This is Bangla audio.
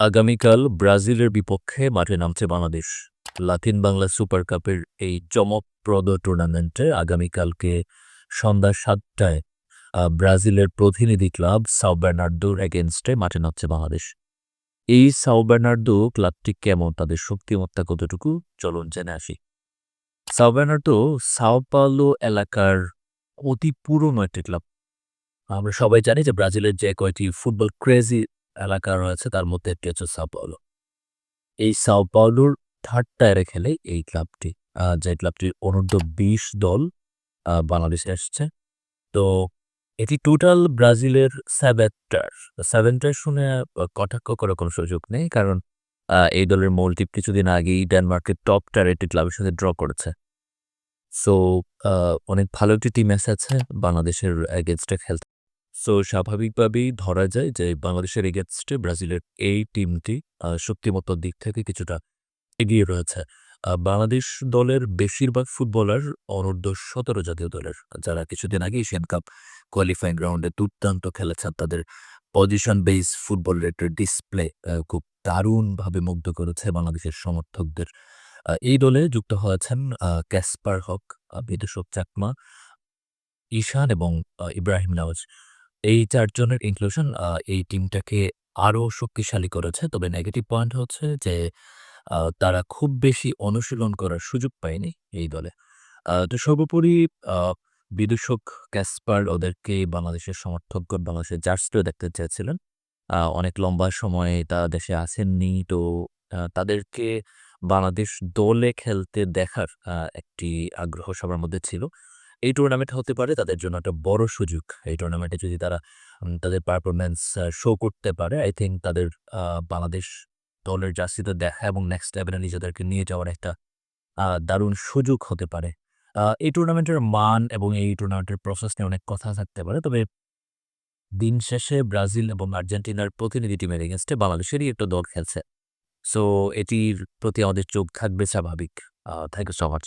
আগামীকাল ব্রাজিলের বিপক্ষে মাঠে নামছে বাংলাদেশ। লাতিন বাংলা সুপার কাপের এই চমকপ্রদ টুর্নামেন্টে আগামীকালকে সন্ধ্যা সাতটায় ব্রাজিলের প্রতিনিধি ক্লাব সাও বার্নার্দোর এগেনস্টে মাঠে নামছে বাংলাদেশ। এই সাও বার্নার্দো ক্লাবটি কেমন, তাদের শক্তিমত্তা কতটুকু? চলুন জেনে আসি। সাও বার্নার্দো সাও পাওলো এলাকার অতি পুরনো একটি ক্লাব। আমরা সবাই জানি যে ব্রাজিলের যে কয়টি ফুটবল ক্রেজি এলাকা রয়েছে, তার মধ্যে একটি হচ্ছে সাও পাওলো। এই সাও পাওলোর থার্ড টায়ারে খেলে এই ক্লাবটি যে ক্লাবটির অনূর্ধ্ব বিশ দল বাংলাদেশে আসছে তো এটি টোটাল ব্রাজিলের সেভেন্টার সেভেন্টার শুনে কটাক্ষ করার কোনো সুযোগ নেই, কারণ এই দলের মূল টিপ কিছুদিন আগেই ডেনমার্কের টপ টায়ার একটি ক্লাবের সাথে ড্র করেছে। সো অনেক ভালো একটি টিম এসেছে বাংলাদেশের এগেনস্টে খেলতে। সো স্বাভাবিকভাবেই ধরা যায় যে বাংলাদেশের এগেনস্টে ব্রাজিলের এই টিমটি আহ, শক্তিমত্তার দিক থেকে কিছুটা এগিয়ে রয়েছে। বাংলাদেশ দলের বেশিরভাগ ফুটবলার অনূর্ধ্ব সতেরো জাতীয় দলের যারা কিছুদিন আগে এশিয়ান কাপ কোয়ালিফাইং রাউন্ডে দুর্দান্ত খেলেছেন। তাদের পজিশন বেস ফুটবল রেটের ডিসপ্লে খুব দারুণভাবে মুগ্ধ করেছে বাংলাদেশের সমর্থকদের। এই দলে যুক্ত হয়েছেন ক্যাসপার হক আহ, বিদুষক চাকমা ঈশান এবং ইব্রাহিম নওয়াজ এই চারজনের ইনক্লুশন এই টিমটাকে আরও শক্তিশালী করেছে। তবে নেগেটিভ পয়েন্ট হচ্ছে যে তারা খুব বেশি অনুশীলন করার সুযোগ পায়নি এই দলে। তো সর্বোপরি বিদূষক ক্যাসপার ওদেরকে বাংলাদেশের সমর্থকগণ, বাংলাদেশের জার্সিও দেখতে চেয়েছিলেন। অনেক লম্বা সময় তা দেশে আসেননি। তো তাদেরকে বাংলাদেশ দলে খেলতে দেখার একটি আগ্রহ সবার মধ্যে ছিল। এই টুর্নামেন্ট হতে পারে তাদের জন্য একটা বড় সুযোগ। এই টুর্নামেন্টে যদি তারা তাদের পারফরমেন্স শো করতে পারে আই থিঙ্ক তাদের বাংলাদেশ দলের জার্সিতে দেখা এবং নেক্সট লেভেলে নিজেদেরকে নিয়ে যাওয়ার একটা দারুণ সুযোগ হতে পারে। এই টুর্নামেন্টের মান এবং এই টুর্নামেন্টের প্রসেস নিয়ে অনেক কথা থাকতে পারে, তবে দিন শেষে ব্রাজিল এবং আর্জেন্টিনার প্রতিনিধি টিমের এগেনস্টে বাংলাদেশেরই একটা দল খেলছে। সো এটির প্রতি আমাদের চোখ থাকবে স্বাভাবিক। Thank you so much